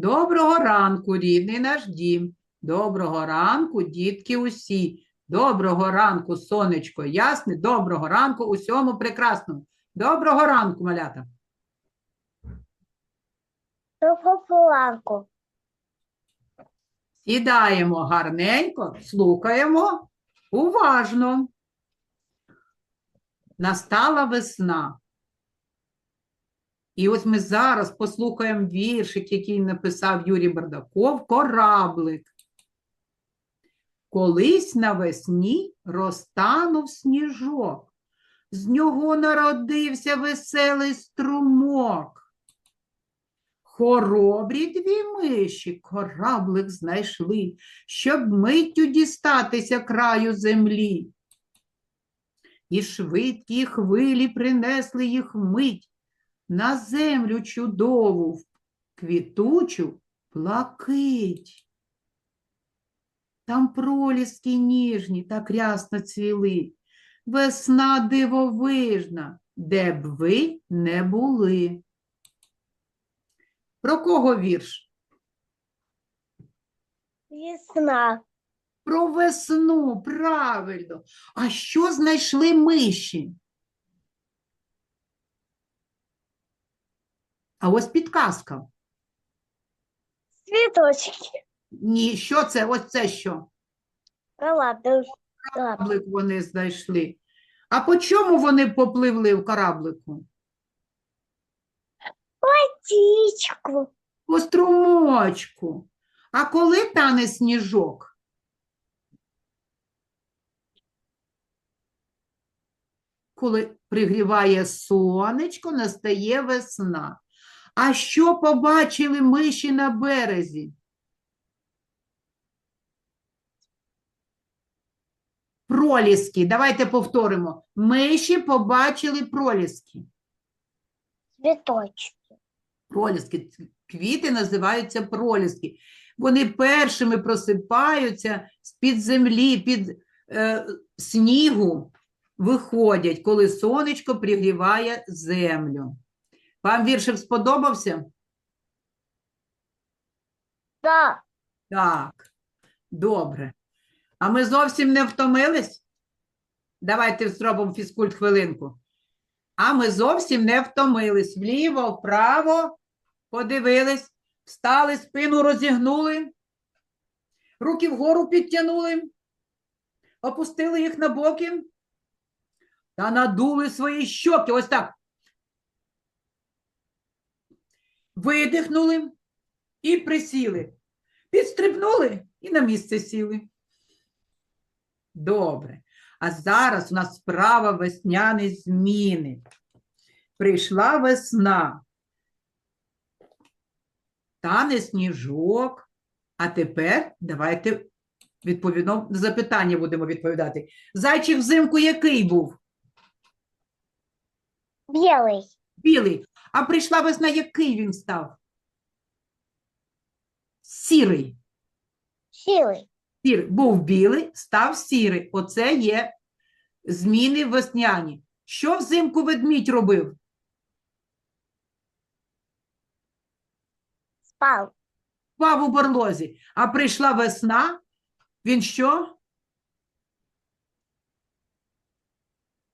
Доброго ранку, рідний наш дім. Доброго ранку, дітки усі. Доброго ранку, сонечко ясне. Доброго ранку усьому прекрасному. Доброго ранку, малята. Доброго ранку. Сідаємо гарненько, слухаємо уважно. Настала весна. І ось ми зараз послухаємо віршик, який написав Юрій Бардаков «Кораблик». Колись навесні розтанув сніжок, з нього народився веселий струмок. Хоробрі дві миші кораблик знайшли, щоб миттю дістатися краю землі. І швидкі хвилі принесли їх мить на землю чудову, квітучу плакить. Там проліски ніжні так рясно цвіли, весна дивовижна, де б ви не були. Про кого вірш? Весна. Про весну, правильно. А що знайшли миші? А ось підказка. Цветочки. Ні, що це? Ось це що? Кораблик. Кораблик вони знайшли. А по чому вони попливли в кораблику? Птичку. По струмочку. А коли тане сніжок? Коли пригріває сонечко, настає весна. А що побачили миші на березі? Проліски. Давайте повторимо. Миші побачили проліски. Цветочки. Проліски. Квіти називаються проліски. Вони першими просипаються з-під землі, під е, снігу виходять, коли сонечко пригріває землю. Вам віршик сподобався? Да. Так, добре. А ми зовсім не втомились? Давайте зробимо фізкульт хвилинку. А ми зовсім не втомились. Вліво, вправо, подивились, встали, спину розігнули, руки вгору підтягнули, опустили їх на боки та надули свої щоки. Ось так. Видихнули і присіли. Підстрибнули і на місце сіли. Добре. А зараз у нас справа весняні зміни. Прийшла весна. Тане сніжок. А тепер давайте відповідно на запитання будемо відповідати. Зайчик взимку який був? Белый. Білий. А прийшла весна, який він став? Сірий. Силой. Сір був білий, став сірий. Оце є зміни весняні. Що взимку ведмідь робив? Спал. Спав у барлозі. А прийшла весна, він що?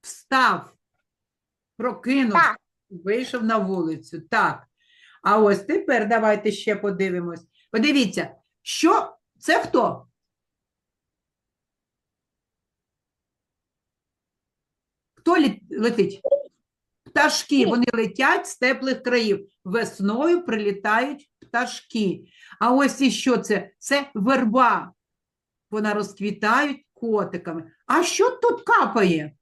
Встав, прокинувся. Вийшов на вулицю. Так. А ось тепер давайте ще подивимось. Подивіться, що це хто? Хто летить? Пташки, вони летять з теплих країв. Весною прилітають пташки. А ось і що це? Це верба. Вона розквітають котиками. А що тут капає?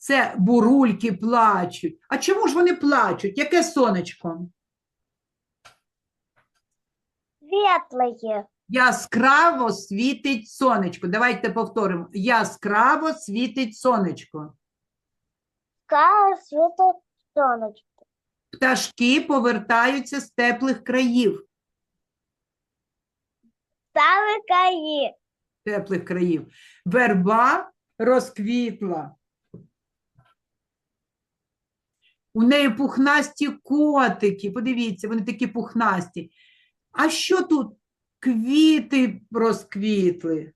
Це бурульки плачуть. А чому ж вони плачуть? Яке сонечко? Светлые. Яскраво світить сонечко. Давайте повторимо. Яскраво світить сонечко. Кара света солнышко. Пташки повертаються з теплих країв. Старые каи. Теплих країв. Верба розквітла. У неї пухнасті котики. Подивіться, вони такі пухнасті. А що тут? Квіти розквітли.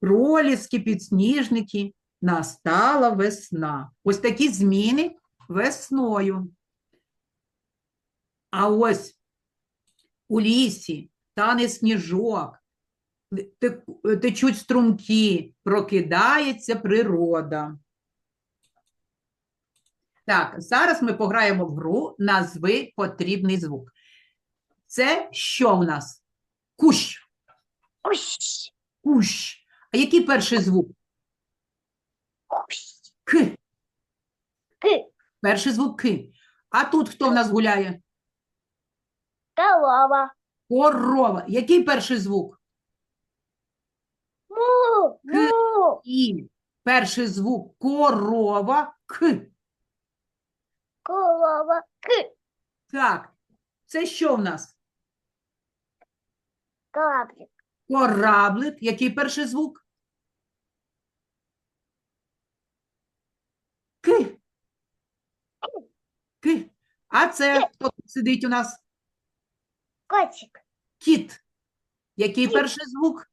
Проліски, підсніжники. Настала весна. Ось такі зміни весною. А ось у лісі тане сніжок, течуть струмки, прокидається природа. Так, зараз ми пограємо в гру назви потрібний звук. Це що в нас? Кущ. Кущ. Кущ. А який перший звук? Кущ. К. К. Перший звук К. А тут хто в нас гуляє? Корова. Корова. Який перший звук? Му. Му. І. Перший звук корова К. Корова. К. Так. Це що в нас? Кораблик. Кораблик. Який перший звук? К. К. А це хто тут сидить у нас? Котик. Кіт. Який Кіт. перший звук?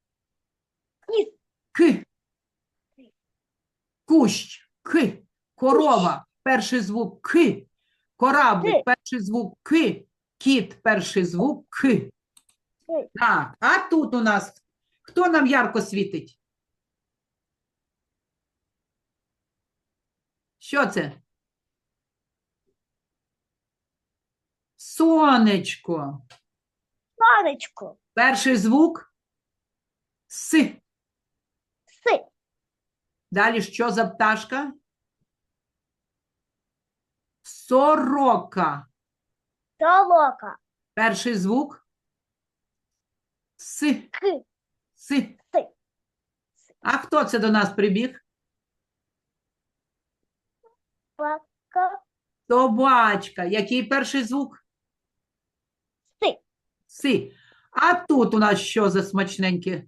Кіт. К. Кущ. К. Корова. Перший звук К. Кораблик. Перший звук К. Кіт. Перший звук К. Так, а тут у нас хто нам ярко світить? Що це? Сонечко. Сонечко. Перший звук С. Си. Далі що за пташка? Сорока. Толока. Перший звук С. К. С. Си. А хто це до нас прибіг? Пака. Собачка. Який перший звук? Си. Си. А тут у нас що за смачненьке?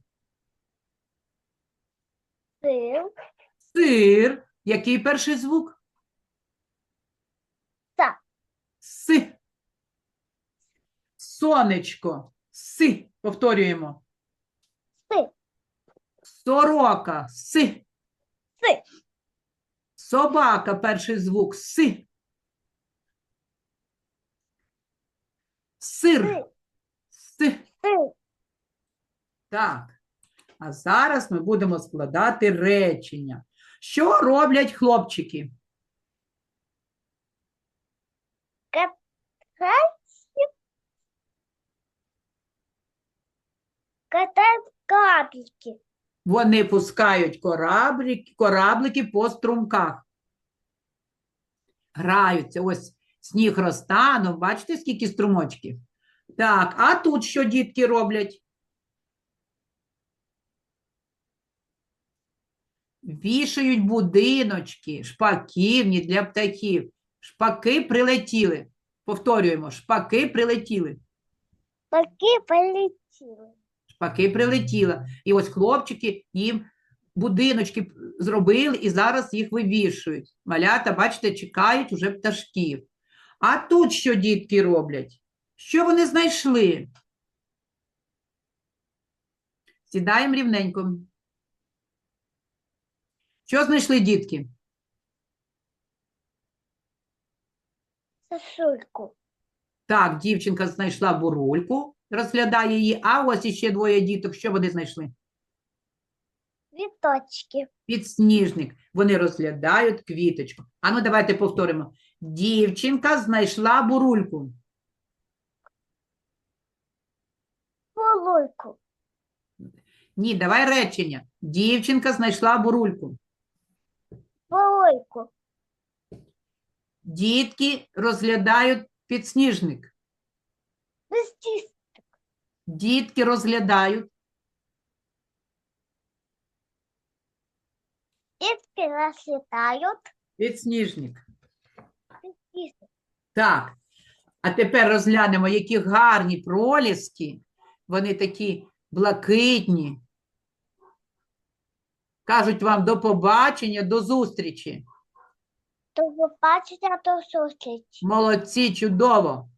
Сир. Сир. Який перший звук? Си. Сонечко. Си. Повторюємо. Си. Сорока. Си. Си. Собака. Перший звук. Си. Сир. Си. Си. Си. Так. А зараз ми будемо складати речення. Що роблять хлопчики? Катают капельки. Вони пускають кораблики, кораблики по струмках. Граються. Ось сніг розтанув. Бачите, скільки струмочків? Так, а тут що дітки роблять? Вішають будиночки, шпаківні для птахів. Шпаки прилетіли. Повторюємо, шпаки прилетіли. Таки полетели. Шпаки прилетіла. І ось хлопчики їм будиночки зробили і зараз їх вивішують. Малята, бачите, чекають уже пташків. А тут що дітки роблять? Що вони знайшли? Сідаємо рівненько. Що знайшли дітки? Сосульку. Так, дівчинка знайшла бурульку, розглядає її, а ось іще двоє діток. Що вони знайшли? Цветочки. Підсніжник. Вони розглядають квіточку. Ану, давайте повторимо. Дівчинка знайшла бурульку. Полуйку. Ні, давай речення. Дівчинка знайшла бурульку. Полуйку. Дітки розглядають підсніжник. Дітки розглядають. Детки расцветают. Підсніжник. Листис. Так. А тепер розглянемо, які гарні проліски. Вони такі блакитні. Кажуть вам до побачення, до зустрічі. До а то зустрічі. Молодці, чудово.